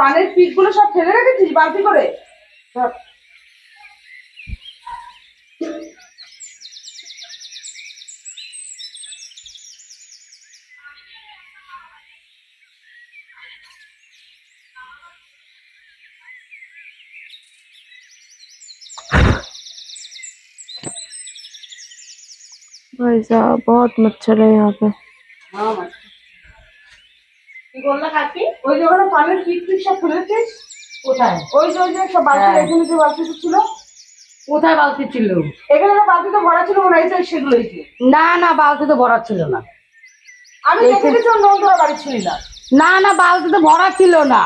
পানের পিক গুলো সব ফেলে রেখেছিস বালতি করে সব। भाई साहब बहुत मच्छर है यहाँ पे হ্যাঁ, কাকি? ওই যে ওখানে পানের পিক পিক সব ফেলেছিস কোথায়? ওই যে ওই যে সব বালতি হ্যাঁ। এখানে যে বালতি ছিল। কোথায় বালতি ছিল? এখানে বালতিতে ভরা ছিল মনে সেগুলোই না না বালতি তো ভরা ছিল না। আমি নন্দরা বাড়ি ছিল না। না না বালতি তো ভরা ছিল না।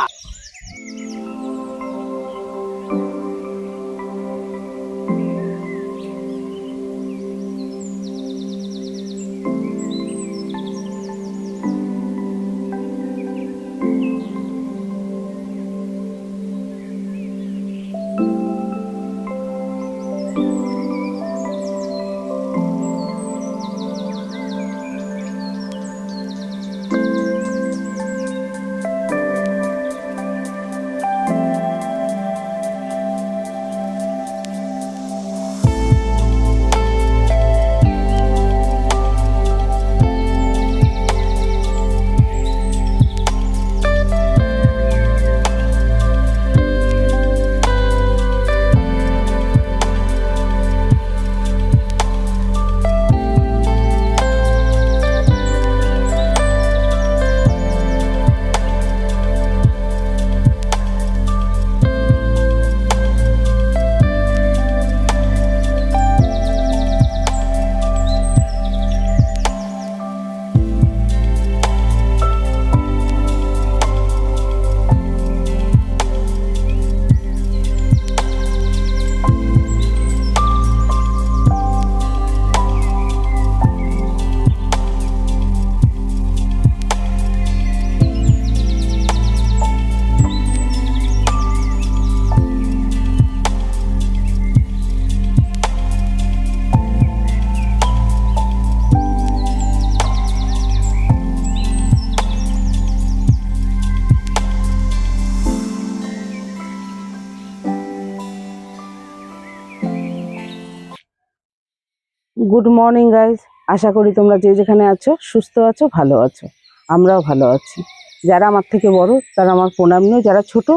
গুড মর্নিং গাইজ আশা করি তোমরা যে যেখানে আছো, সুস্থ আছো, ভালো আছো। আমরাও ভালো আছি। যারা আমার থেকে বড়, তারা আমার প্রণাম নিয়ে যারা ছোট,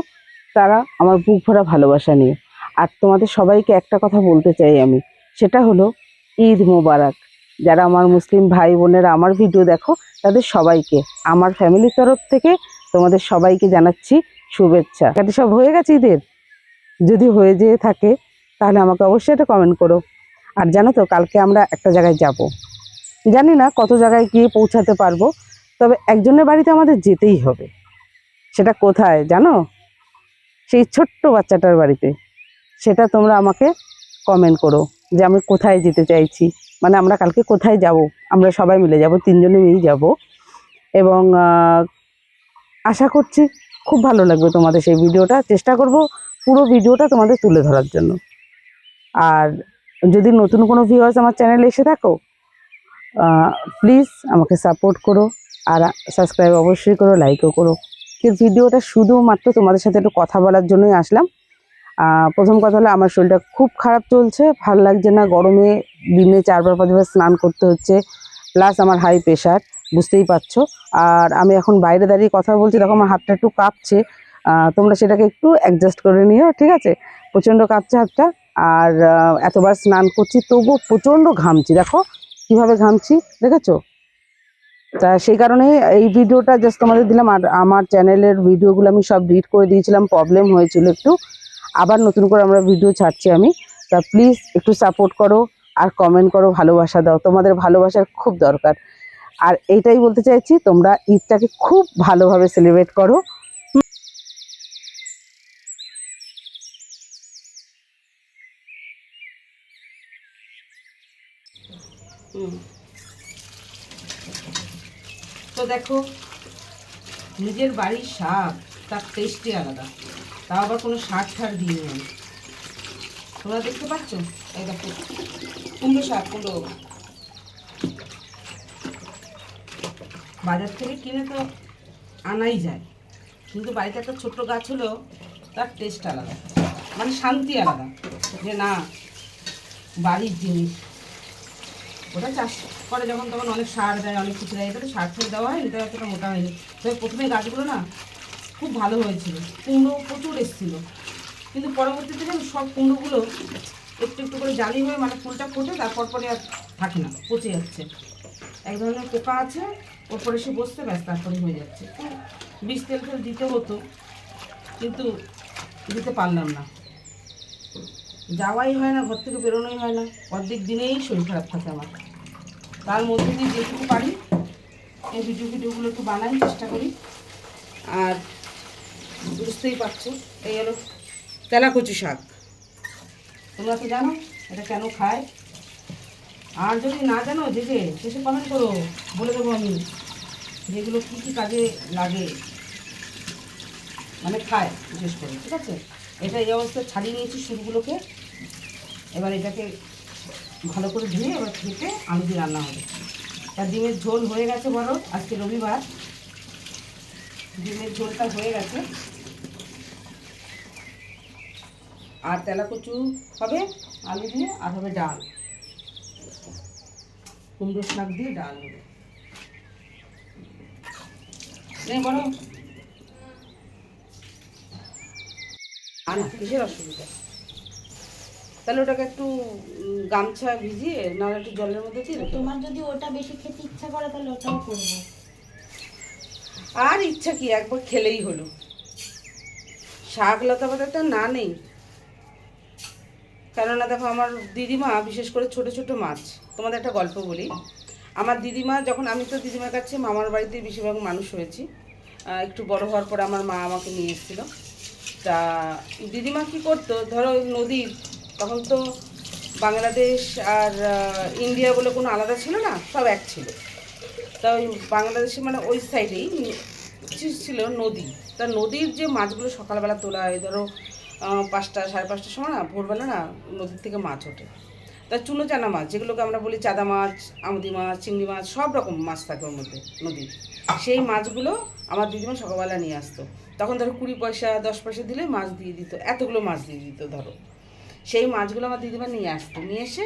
তারা আমার বুক ভরা ভালোবাসা নিয়ে আর তোমাদের সবাইকে একটা কথা বলতে চাই আমি। সেটা হলো, ঈদ মোবারক। যারা আমার মুসলিম ভাই বোনেরা আমার ভিডিও দেখো, তাদের সবাইকে, আমার ফ্যামিলির তরফ থেকে তোমাদের সবাইকে জানাচ্ছি শুভেচ্ছা। সব হয়ে গেছে ঈদের? যদি হয়ে যেয়ে থাকে, তাহলে আমাকে অবশ্যই এটা কমেন্ট করো। আর জানো তো, কালকে আমরা একটা জায়গায় যাব। জানি না কত জায়গায় গিয়ে পৌঁছাতে পারব, তবে একজনের বাড়িতে আমাদের যেতেই হবে। সেটা কোথায় জানো? সেই ছোট্ট বাচ্চাটার বাড়িতে। সেটা তোমরা আমাকে কমেন্ট করো যে আমি কোথায় যেতে চাইছি। মানে আমরা কালকে কোথায় যাব? আমরা সবাই মিলে যাব, তিনজনে মিলেই যাব। এবং আশা করছি খুব ভালো লাগবে তোমাদের সেই ভিডিওটা। চেষ্টা করব পুরো ভিডিওটা তোমাদের তুলে ধরার জন্য। আর যদি নতুন কোনো ভিউয়ার্স আমার চ্যানেলে এসে থাকো প্লিজ আমাকে সাপোর্ট করো আর সাবস্ক্রাইব অবশ্যই করো লাইকও করো। কিন্তু ভিডিওটা শুধুমাত্র তোমাদের সাথে একটু কথা বলার জন্যই আসলাম। প্রথম কথা হলো আমার শরীরটা খুব খারাপ চলছে, ভালো লাগছে না, গরমে দিনে চারবার পাঁচবার স্নান করতে হচ্ছে প্লাস আমার হাই প্রেশার বুঝতেই পারছ। আর আমি এখন বাইরে দাঁড়িয়ে কথা বলছি তখন আমার হাতটা একটু কাঁপছে তোমরা সেটাকে একটু অ্যাডজাস্ট করে নিও, ঠিক আছে? প্রচণ্ড কাঁপছে হাতটা। আর এতবার স্নান করছি, তবুও প্রচণ্ড ঘামছি। দেখো কীভাবে ঘামছি, দেখেছ? তা সেই কারণে এই ভিডিওটা জাস্ট তোমাদের দিলাম, আর আমার চ্যানেলের ভিডিওগুলো আমি সব ডিলিট করে দিয়েছিলাম প্রবলেম হয়েছিল একটু। আবার নতুন করে আমরা ভিডিও ছাড়ছি আমি। তা প্লিজ একটু সাপোর্ট করো আর কমেন্ট করো, ভালোবাসা দাও। তোমাদের ভালোবাসার খুব দরকার। আর এইটাই বলতে চাইছি, তোমরা ঈদটাকে খুব ভালোভাবে সেলিব্রেট করো। দেখো, নিজের বাড়ির শাক তার টেস্টই আলাদা। তাও আবার কোনো সার ঠার দিয়ে আমি। তোমরা দেখতে পাচ্ছ? এই দেখো, কুমড়ো শাক, কুমড়ো বাজার থেকে কিনে তো আনাই যায়, কিন্তু বাড়িতে একটা ছোট্ট গাছ হলেও তার টেস্ট আলাদা। মানে শান্তি আলাদা যে না, বাড়ির জিনিস ওটা চাষ করে যখন তখন অনেক সার দেয়, অনেক কিছু দেয়। এটা সার টার দেওয়া হয়, এটা এতটা মোটা হয়নি। তবে প্রথমে গাছগুলো না খুব ভালো হয়েছিল। কুমড়ো প্রচুর এসেছিল। কিন্তু পরবর্তীতে না সব কুমড়োগুলো একটু একটু করে জালি হয়ে মানে ফুলটা ফোটে, তারপর পরে আর থাকে না, পচে যাচ্ছে। এক ধরনের পোকা আছে, ওর পরে সে বসতে ব্যাস, তারপরে হয়ে যাচ্ছে। বিষ তেল ফেল দিতে হতো, কিন্তু দিতে পারলাম না। যাওয়াই হয় না, ঘর থেকে বেরোনোই হয় না। অর্ধেক দিনেই শরীর খারাপ থাকে আমার। তার মধ্যে দিয়ে যেটুকু পারি, এই ভিডিও ভিডিওগুলো একটু বানাই, চেষ্টা করি। আর বুঝতেই পারছ, এই হলো তেলাকচু শাক। তোমরা তো জানো এটা কেন খায়? আর যদি না জানো যে যে শেষে কমেন্ট করো, বলে দেবো আমি যেগুলো কী কী কাজে লাগে। মানে খায়, বিশেষ করে, ঠিক আছে? এটা এই অবস্থায় ছাড়িয়ে নিয়েছি শুরুগুলোকে। এবার এটাকে ভালো করে ধুয়ে এবার খেতে আলু দিয়ে রান্না হবে। তার ডিমের ঝোল হয়ে গেছে বড় আজকে রবিবার। ডিমের ঝোলটা হয়ে গেছে। আর তেলাকচু হবে আলু দিয়ে আর হবে ডাল। কুমড়ো শাক দিয়ে ডাল হবে। বড় আর না, কিসের অসুবিধা? তাহলে ওটাকে একটু গামছা ভিজিয়ে না একটু জলের মধ্যে দিয়ে তোমার যদি ওটা বেশি খেতে ইচ্ছা করে তাহলে ওটাই করব। আর ইচ্ছা কি? একবার খেলেই হলো। শাক লতা পাতাটা না নেই। কেননা দেখো আমার দিদিমা বিশেষ করে ছোট ছোট মাছ তোমাদের একটা গল্প বলি। আমার দিদিমা যখন আমি তো দিদিমার কাছে মামার বাড়িতে বেশিরভাগ মানুষ হয়েছি একটু বড় হওয়ার পর আমার মা আমাকে নিয়ে এসেছিল। তা দিদিমা কি করতো? ধরো নদীর তখন তো বাংলাদেশ আর ইন্ডিয়া বলে কোনো আলাদা ছিল না, সব এক ছিল। তা ওই বাংলাদেশে মানে ওই সাইডেই কিছু ছিল নদী। তা নদীর যে মাছগুলো সকালবেলা তোলা হয়, ধরো পাঁচটা, সাড়ে পাঁচটার সময় না, ভোরবেলা না নদীর থেকে মাছ ওঠে। তা চুনো চানা মাছ, যেগুলোকে আমরা বলি চাদা মাছ, আমদি মাছ, চিংড়ি মাছ, সব রকম মাছ থাকে ওর মধ্যে নদীর। সেই মাছগুলো আমার দিদিমা সকালবেলা নিয়ে আসতো। তখন ধরো কুড়ি পয়সা, দশ পয়সা দিলে মাছ দিয়ে দিত, এতগুলো মাছ দিয়ে দিত, ধরো। সেই মাছগুলো আমার দিদিমা নিয়ে আসতো। নিয়ে এসে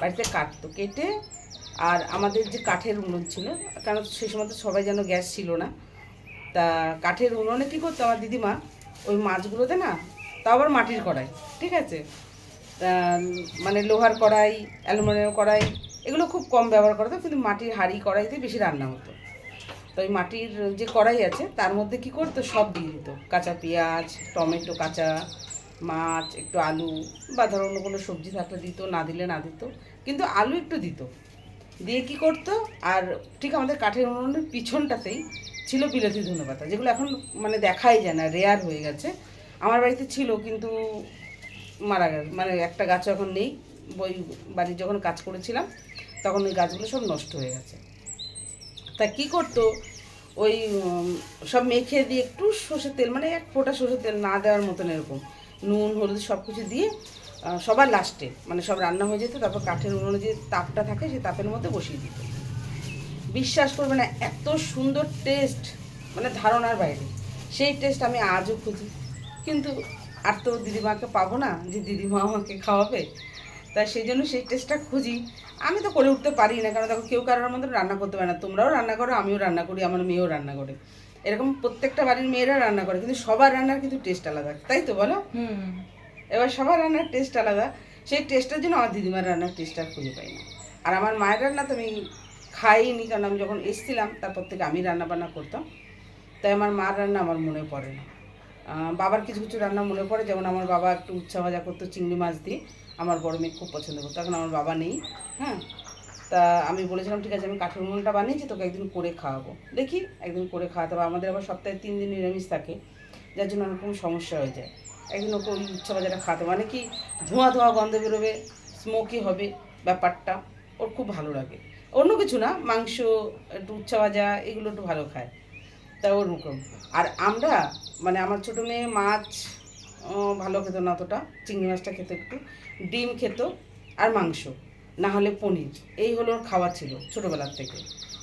বাড়িতে কাটতো, কেটে আর আমাদের যে কাঠের উনুন ছিল, কারণ সেই সময় তো সবাই যেন গ্যাস ছিল না, তা কাঠের উনুনে কী করতো আমার দিদিমা? ওই মাছগুলোতে না তা আবার মাটির কড়াই, ঠিক আছে? মানে লোহার কড়াই অ্যালুমিনিয়াম কড়াই, এগুলো খুব কম ব্যবহার করতো, কিন্তু মাটির হাঁড়ি কড়াইতে বেশি রান্না হতো। তো ওই মাটির যে কড়াই আছে, তার মধ্যে কি করতো? সব দিয়ে দিত, কাঁচা পেঁয়াজ, টমেটো, কাঁচা মাছ, একটু আলু বা ধরো অন্য কোনো সবজি থাকলে দিত, না দিলে না দিত। কিন্তু আলু একটু দিত। দিয়ে কি করতো? আর ঠিক আমাদের কাঠের উনুনের পিছনটাতেই ছিল বিলেতি ধনে পাতা যেগুলো এখন মানে দেখাই যায় না রেয়ার হয়ে গেছে। আমার বাড়িতে ছিল, কিন্তু মারা গেল। মানে একটা গাছ এখন নেই। ওই বাড়ির যখন কাজ করেছিলাম, তখন ওই গাছগুলো সব নষ্ট হয়ে গেছে। তা কি করতো? ওই সব মেখে দিয়ে একটু সর্ষের তেল মানে এক ফোঁটা সর্ষের তেল না দেওয়ার মতন এরকম। নুন, হলুদ সব কিছু দিয়ে সবার লাস্টে মানে সব রান্না হয়ে যেত, তারপর কাঠের উনুনে যে তাপটা থাকে, সেই তাপের মধ্যে বসিয়ে দিত। বিশ্বাস করবে না, এত সুন্দর টেস্ট মানে ধারণার বাইরে। সেই টেস্ট আমি আজও খুঁজি। কিন্তু আর তো দিদিমাকে পাবো না, যে দিদিমা আমাকে খাওয়াবে। তাই সেই জন্য সেই টেস্টটা খুঁজি। আমি তো করে উঠতে পারি না, কারণ দেখো কেউ কারোর মধ্যে রান্না করতে পারে না। তোমরাও রান্না করো, আমিও রান্না করি, আমার মেয়েও রান্না করে। এরকম প্রত্যেকটা বাড়ির মেয়েরা রান্না করে কিন্তু সবার রান্নার কিন্তু টেস্ট আলাদা তাই তো বলো? এবার সবার রান্নার টেস্ট আলাদা সেই টেস্টের জন্য আমার দিদিমার রান্নার টেস্ট আর খুঁজে পাই না। আর আমার মায়ের রান্না তো আমি খাইনি কারণ আমি যখন এসেছিলাম তারপর থেকে আমি রান্না বান্না করতাম। তাই আমার মার রান্না আমার মনে পড়ে না। বাবার কিছু কিছু রান্না মনে পড়ে যেমন আমার বাবা একটু উচ্ছা ভাজা করতো চিংড়ি মাছ দিয়ে আমার বড় মেয়ে খুব পছন্দ করতো এখন আমার বাবা নেই হ্যাঁ? তা আমি বলেছিলাম, ঠিক আছে, আমি কাঠের উনুনটা বানিয়েছি, তোকে একদিন করে খাওয়াবো। দেখি, একদিন করে খাওয়াতে হবে। আমাদের আবার সপ্তাহে তিন দিন নিরামিষ থাকে, যার জন্য অনেক রকম সমস্যা হয়ে যায়। একদিন ওকে ওই উচ্ছা ভাজাটা খাওয়াতে। মানে কি, ধোঁয়া ধোঁয়া গন্ধ বেরোবে স্মোকি হবে ব্যাপারটা, ওর খুব ভালো লাগে। অন্য কিছু না, মাংস, একটু উচ্ছা ভাজা, এগুলো একটু ভালো খায়। তা ওর ওরকম। আর আমরা মানে আমার ছোটো মেয়ে মাছ ভালো খেত না অতটা, চিংড়ি মাছটা খেত একটু, ডিম খেত আর মাংস। না হলে পনির। এই হলো ওর খাওয়া ছিল ছোটোবেলার থেকে।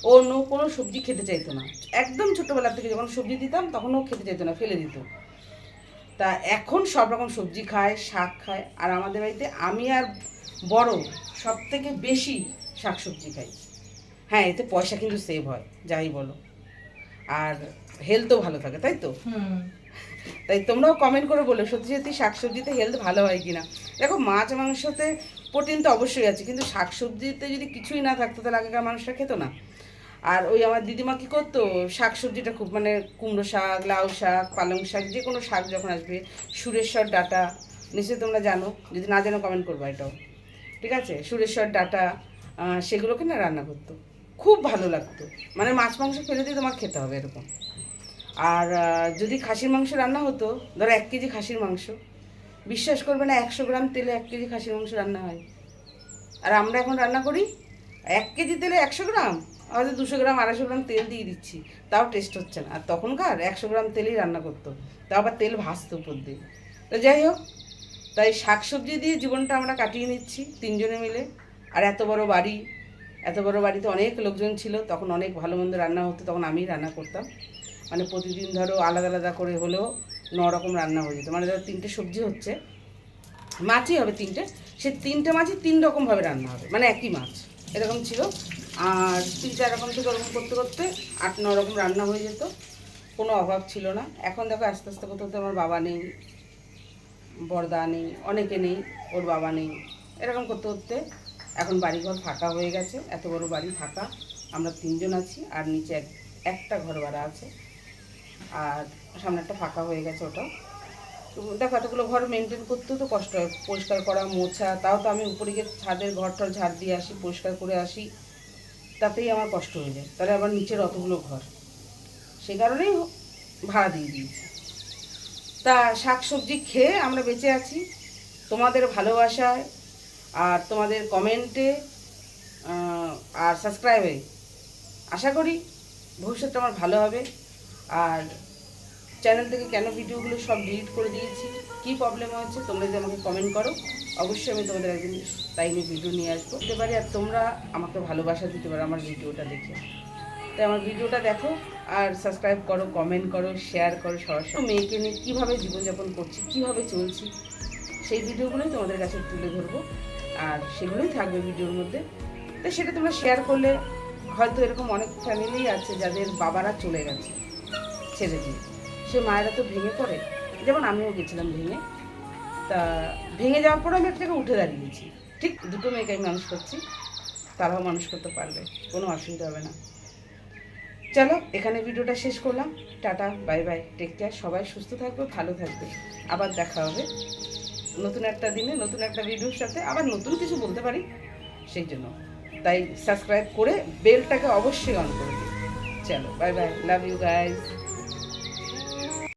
ও অন্য কোনো সবজি খেতে চাইতো না। একদম ছোটোবেলার থেকে যখন সবজি দিতাম তখন ও খেতে চাইতো না ফেলে দিত। তা এখন সব রকম সবজি খায় শাক খায় আর আমাদের বাড়িতে আমি আর বড় সব থেকে বেশি শাক সবজি খাই। হ্যাঁ এতে পয়সা কিন্তু সেভ হয় যাই বলো। আর হেলথও ভালো থাকে তাই তো? তাই তোমরাও কমেন্ট করে বলো সত্যি সত্যি শাকসবজিতে হেলথ ভালো হয় কিনা। দেখো মাছ মাংসতে প্রোটিন তো অবশ্যই আছে, কিন্তু শাকসবজিতে যদি কিছুই না থাকতো, তাহলে আগেকার মানুষরা খেতো না। আর ওই আমার দিদিমা কী করতো, শাকসবজিটা খুব মানে কুমড়ো শাক, লাউ শাক, পালং শাক, যে কোনো শাক যখন আসবে, সুরেশ্বর ডাটা, নিশ্চয়ই তোমরা জানো, যদি না জানো কমেন্ট করব এটাও। ঠিক আছে? সুরেশ্বর ডাটা সেগুলোকে না রান্না করতো। খুব ভালো লাগতো। মানে মাছ মাংস ফেলে দিয়ে তোমার খেতে হবে এরকম। আর যদি খাসির মাংস রান্না হতো, ধরো এক কেজি খাসির মাংস বিশ্বাস করবে না, একশো গ্রাম তেলে এক কেজি খাসির মাংস রান্না হয়। আর আমরা এখন রান্না করি এক কেজি তেলে একশো গ্রাম? হয়তো দুশো গ্রাম, আড়াইশো গ্রাম তেল দিয়ে দিচ্ছি। তাও টেস্ট হচ্ছে না। আর তখনকার একশো গ্রাম তেলেই রান্না করতো। তাও আবার তেল ভাজতো উপর দিয়ে। তো যাই হোক, তাই শাকসবজি দিয়ে জীবনটা আমরা কাটিয়ে নিচ্ছি তিনজনে মিলে। আর এত বড় বাড়ি, এত বড় বাড়িতে অনেক লোকজন ছিল, তখন অনেক ভালো মন্দ রান্না হতো, তখন আমিই রান্না করতাম। মানে প্রতিদিন ধরো আলাদা আলাদা করে হলেও ন রকম রান্না হয়ে যেত। মানে ধরো তিনটে সবজি হচ্ছে, মাছই হবে তিনটে, সে তিনটে মাছই তিন রকমভাবে রান্না হবে মানে একই মাছ। এরকম ছিল। আর তিন, চার রকম থেকে ওরকম করতে করতে, আট, ন রকম রান্না হয়ে যেত। কোনো অভাব ছিল না। এখন দেখো আস্তে আস্তে করতে আমার বাবা নেই বর্দা নেই, অনেকে নেই, ওর বাবা নেই। এরকম করতে করতে এখন বাড়িঘর ফাঁকা হয়ে গেছে, এত বড় বাড়ি ফাঁকা। আমরা তিনজন আছি, আর নিচে এক, একটা ঘর ভাড়া আছে। আর সামনে একটা ফাঁকা হয়ে গেছে ওটা। দেখো, এতগুলো ঘর মেনটেন করতেও তো কষ্ট হয়। পরিষ্কার করা, মোছা, তাও তো আমি উপরে গিয়ে ছাদের ঘর টর ঝাড় দিয়ে আসি, পরিষ্কার করে আসি। তাতেই আমার কষ্ট হয়ে যায়। তাহলে আবার নিচের অতগুলো ঘর। সেই কারণেই ভাড়া দিয়ে দিয়েছি। তা শাক সবজি খেয়ে আমরা বেঁচে আছি। তোমাদের ভালোবাসায় আর তোমাদের কমেন্টে আর সাবস্ক্রাইবে। আশা করি ভবিষ্যৎটা আমার ভালো হবে। আর চ্যানেল থেকে কেন ভিডিওগুলো সব ডিলিট করে দিয়েছি? কী প্রবলেম হচ্ছে? তোমরা যদি আমাকে কমেন্ট করো, অবশ্যই আমি তোমাদের একদিন নিয়ে ভিডিও নিয়ে আসব। দিতে পারি আর তোমরা আমাকে ভালোবাসা দিতে পারো আমার ভিডিওটা দেখে। তাই আমার ভিডিওটা দেখো আর সাবস্ক্রাইব করো কমেন্ট করো শেয়ার করো সরাসরি। মেয়েকে নিয়ে কীভাবে জীবনযাপন করছি, কীভাবে চলছি, সেই ভিডিওগুলোই তোমাদের কাছে তুলে ধরবো। আর সেগুলোই থাকবে ভিডিওর মধ্যে। তো সেটা তোমরা শেয়ার করলে হয়তো এরকম অনেক ফ্যামিলি আছে যাদের বাবারা চলে গেছে। ছেড়ে দিয়ে। সে মায়েরা তো ভেঙে পড়ে। যেমন আমিও গেছিলাম ভেঙে। তা ভেঙে যাওয়ার পরে আমি একটা জায়গায় উঠে দাঁড়িয়েছি। ঠিক দুটো মেয়েকে আমি মানুষ করছি। তারাও মানুষ করতে পারবে, কোনো অসুবিধা হবে না। চলো, এখানে ভিডিওটা শেষ করলাম। Tata, bye bye take care সবাই সুস্থ থাকবে ভালো থাকবে। আবার দেখা হবে নতুন একটা দিনে, নতুন একটা ভিডিওর সাথে। আবার নতুন কিছু বলতে পারি, সেই জন্য। তাই সাবস্ক্রাইব করে বেলটাকে অবশ্যই অন করে দিই চলো, bye bye love you guys